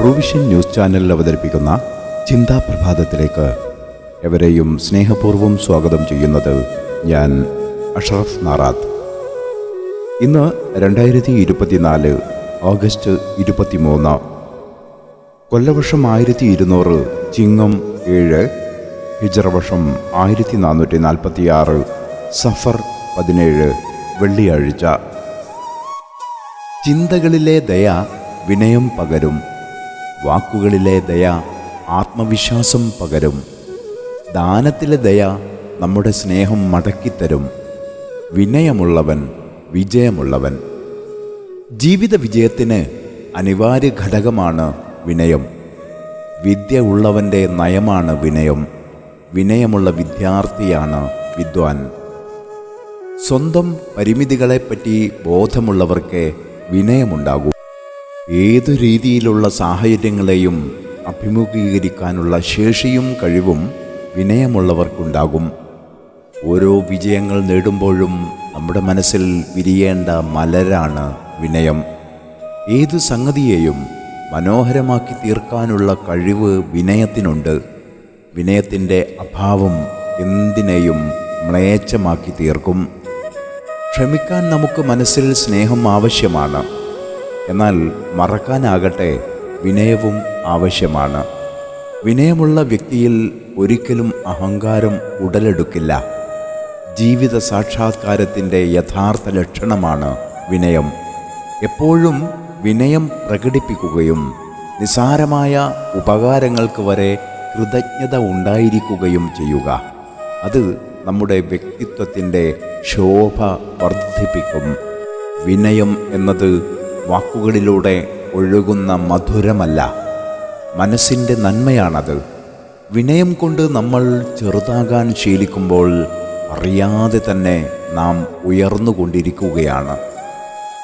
Provision news ചാനലിൽ അവതരിപ്പിക്കുന്ന ചിന്താ പ്രഭാതത്തിലേക്ക് എവരെയും സ്നേഹപൂർവം സ്വാഗതം ചെയ്യുന്നത് ഞാൻ അഷറഫ് നാറാത്ത്. ഇന്ന് രണ്ടായിരത്തി ഇരുപത്തിനാല് ഓഗസ്റ്റ് ഇരുപത്തിമൂന്ന്. കൊല്ലവർഷം ആയിരത്തി ഇരുന്നൂറ് ചിങ്ങം ഏഴ് ഹിജറവർഷം ആയിരത്തി നാനൂറ്റി നാൽപ്പത്തിയാറ് സഫർ പതിനേഴ് വെള്ളിയാഴ്ച. ചിന്തകളിലെ ദയ വിനയം പകരും വാക്കുകളിലെ ദയ ആത്മവിശ്വാസം പകരും. ദാനത്തിലെ ദയ നമ്മുടെ സ്നേഹം മടക്കിത്തരും. വിനയമുള്ളവൻ വിജയമുള്ളവൻ. ജീവിത വിജയത്തിന് അനിവാര്യ ഘടകമാണ് വിനയം. വിദ്യ ഉള്ളവന്റെ നയമാണ് വിനയം. വിനയമുള്ള വിദ്യാർത്ഥിയാണ് വിദ്വാൻ. സ്വന്തം പരിമിതികളെപ്പറ്റി ബോധമുള്ളവർക്ക് വിനയമുണ്ടാകൂ. ഏതു രീതിയിലുള്ള സാഹചര്യങ്ങളെയും അഭിമുഖീകരിക്കാനുള്ള ശേഷിയും കഴിവും വിനയമുള്ളവർക്കുണ്ടാകും. ഓരോ വിജയങ്ങൾ നേടുമ്പോഴും നമ്മുടെ മനസ്സിൽ വിരിയേണ്ട മലരാണ് വിനയം. ഏത് സംഗതിയെയും മനോഹരമാക്കി തീർക്കാനുള്ള കഴിവ് വിനയത്തിനുണ്ട്. വിനയത്തിന്റെ അഭാവം എന്തിനേയും മ്ലേച്ഛമാക്കി തീർക്കും. ക്ഷമിക്കാൻ നമുക്ക് മനസ്സിൽ സ്നേഹം ആവശ്യമാണ്. എന്നാൽ മറക്കാനാകട്ടെ വിനയവും ആവശ്യമാണ്. വിനയമുള്ള വ്യക്തിയിൽ ഒരിക്കലും അഹങ്കാരം ഉടലെടുക്കില്ല. ജീവിത സാക്ഷാത്കാരത്തിന്റെ യഥാർത്ഥ ലക്ഷണമാണ് വിനയം. എപ്പോഴും വിനയം പ്രകടിപ്പിക്കുകയും നിസാരമായ ഉപകാരങ്ങൾക്ക് വരെ കൃതജ്ഞത ഉണ്ടായിരിക്കുകയും ചെയ്യുക. അത് നമ്മുടെ വ്യക്തിത്വത്തിന്റെ ശോഭ വർദ്ധിപ്പിക്കും. വിനയം എന്നത് വാക്കുകളിലൂടെ ഒഴുകുന്ന മധുരമല്ല. മനസ്സിന്റെ നന്മയാണത്. വിനയം കൊണ്ട് നമ്മൾ ചെറുതാകാൻ ശീലിക്കുമ്പോൾ അറിയാതെ തന്നെ നാം ഉയർന്നുകൊണ്ടിരിക്കുകയാണ്.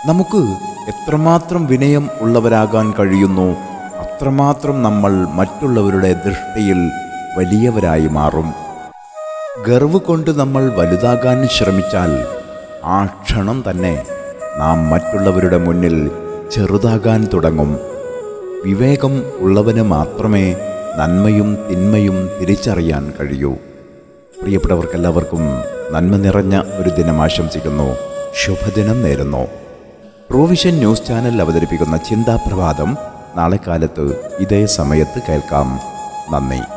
നമുക്ക് എത്രമാത്രം വിനയം ഉള്ളവരാകാൻ കഴിയുന്നു അത്രമാത്രം നമ്മൾ മറ്റുള്ളവരുടെ ദൃഷ്ടിയിൽ വലിയവരായി മാറും. ഗർവ് കൊണ്ട് നമ്മൾ വലുതാകാൻ ശ്രമിച്ചാൽ ആ ക്ഷണം തന്നെ നാം മറ്റുള്ളവരുടെ മുന്നിൽ ചെറുതാകാൻ തുടങ്ങും. വിവേകം ഉള്ളവന് മാത്രമേ നന്മയും തിന്മയും തിരിച്ചറിയാൻ കഴിയൂ. പ്രിയപ്പെട്ടവർക്കെല്ലാവർക്കും നന്മ നിറഞ്ഞ ഒരു ദിനം ആശംസിക്കുന്നു. ശുഭദിനം നേരുന്നു. പ്രൊവിഷൻ ന്യൂസ് ചാനൽ അവതരിപ്പിക്കുന്ന ചിന്താപ്രഭാതം നാളെ കാലത്ത് ഇതേ സമയത്ത് കേൾക്കാം. നന്ദി.